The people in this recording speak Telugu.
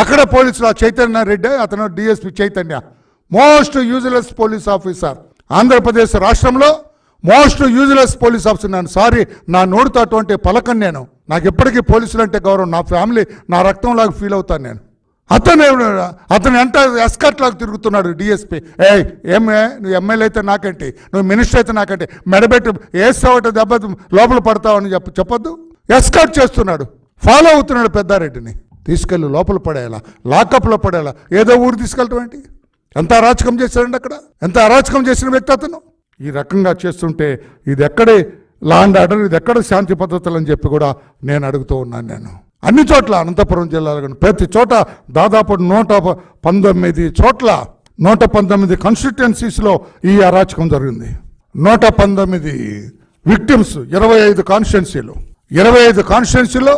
అక్కడ పోలీసులు ఆ చైతన్య రెడ్డి అతను DSP Chaitanya. Most useless police officer Andhra Pradesh రాష్ట్రంలో మోస్ట్ యూజ్లెస్ పోలీస్ ఆఫీసర్ నేను సారీ నా నోటితో అటువంటి పలకను నేను. నాకు ఎప్పటికీ పోలీసులు అంటే గౌరవం. నా ఫ్యామిలీ నా రక్తంలాగా ఫీల్ అవుతాను నేను. అతను అతను ఎంత ఎస్కట్ లాగా తిరుగుతున్నాడు డిఎస్పీ. ఏ ఏమే నువ్వు ఎమ్మెల్యే అయితే నాకేంటి? నువ్వు మినిస్టర్ అయితే నాకేంటి? మెడబెట్టి వేస్తావట దెబ్బ లోపల పడతావని చెప్ప చెప్పొద్దు. ఎస్కట్ చేస్తున్నాడు. ఫాలో అవుతున్నాడు పెద్దారెడ్డిని. తీసుకెళ్ళి లోపల పడేయాలా? లాకప్లో పడేయాలా? ఏదో ఊరు తీసుకెళ్ళటం ఏంటి? ఎంత అరాచకం చేశాడండి అక్కడ? ఎంత అరాచకం చేసిన వ్యక్తి అతను? ఈ రకంగా చేస్తుంటే ఇది ఎక్కడే లాండ్ ఆర్డర్ ఇది ఎక్కడ శాంతి పద్ధతులు అని చెప్పి కూడా నేను అడుగుతూ ఉన్నాను నేను. అన్ని చోట్ల అనంతపురం జిల్లాలో కానీ ప్రతి చోట దాదాపు నూట పంతొమ్మిది చోట్ల నూట పంతొమ్మిది కాన్స్టిట్యున్సీస్లో ఈ అరాచకం జరిగింది. నూట పంతొమ్మిది విక్టిమ్స్ ఇరవై ఐదు కాన్స్టిట్యున్సీలు ఇరవై ఐదు కాన్స్టిట్యున్సీలో